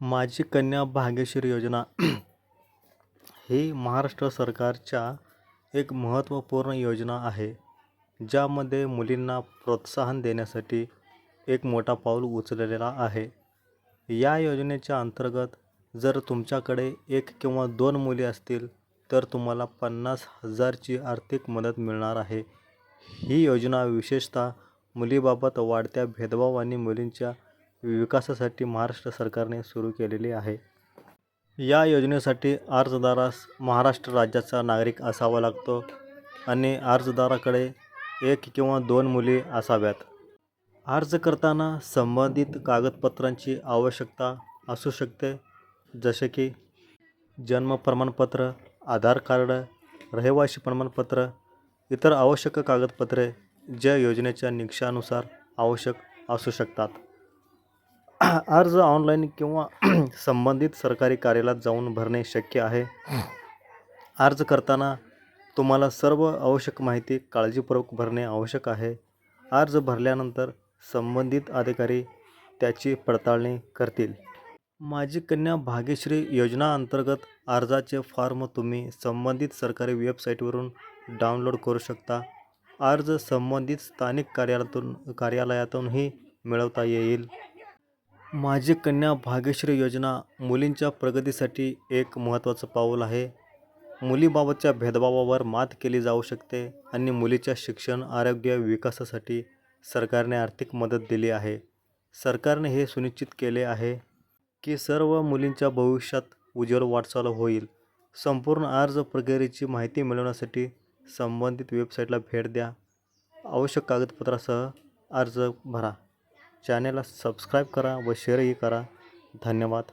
माझी कन्या भाग्यश्री योजना ही महाराष्ट्र सरकारच्या एक महत्त्वपूर्ण योजना आहे ज्यामध्ये मुलींना प्रोत्साहन देण्यासाठी एक मोठा पाऊल उचललेला आहे. या योजनेच्या अंतर्गत जर तुमच्याकडे एक किंवा दोन मुली असतील तर तुम्हाला पन्नास हजारची आर्थिक मदत मिळणार आहे. ही योजना विशेषतः मुलीबाबत वाढत्या भेदभाव आणि मुलींच्या विकासासाठी महाराष्ट्र सरकारने सुरू केलेली आहे. या योजनेसाठी अर्जदारास महाराष्ट्र राज्याचा नागरिक असावा लागतो आणि अर्जदाराकडे एक किंवा दोन मुली असाव्यात. अर्ज करताना संबंधित कागदपत्रांची आवश्यकता असू शकते जसे की जन्म प्रमाणपत्र आधार कार्ड रहिवासी प्रमाणपत्र इतर आवश्यक कागदपत्रे ज्या योजनेच्या निकषानुसार आवश्यक असू शकतात. अर्ज ऑनलाईन किंवा संबंधित सरकारी कार्यालयात जाऊन भरणे शक्य आहे? अर्ज करताना तुम्हाला सर्व आवश्यक माहिती काळजीपूर्वक भरणे आवश्यक आहे. अर्ज भरल्यानंतर संबंधित अधिकारी त्याची पडताळणी करतील. माझी कन्या भाग्यश्री योजना अंतर्गत अर्जाचे फॉर्म तुम्ही संबंधित सरकारी वेबसाईटवरून डाउनलोड करू शकता. अर्ज संबंधित स्थानिक कार्यालयातून कार्यालयातूनही मिळवता येईल. माझी कन्या भाग्यश्री योजना मुलींच्या प्रगतीसाठी एक महत्त्वाचं पाऊल आहे. मुलीबाबतच्या भेदभावावर मात केली जाऊ शकते आणि मुलीच्या शिक्षण आरोग्य विकासासाठी सरकारने आर्थिक मदत दिली आहे. सरकारने हे सुनिश्चित केले आहे की सर्व मुलींच्या भविष्यात उज्ज्वल वाटचाल होईल. संपूर्ण अर्ज प्रक्रियेची माहिती मिळवण्यासाठी संबंधित वेबसाईटला भेट द्या. आवश्यक कागदपत्रासह अर्ज भरा. चॅनेलला सबस्क्राईब करा व शेअरही करा. धन्यवाद.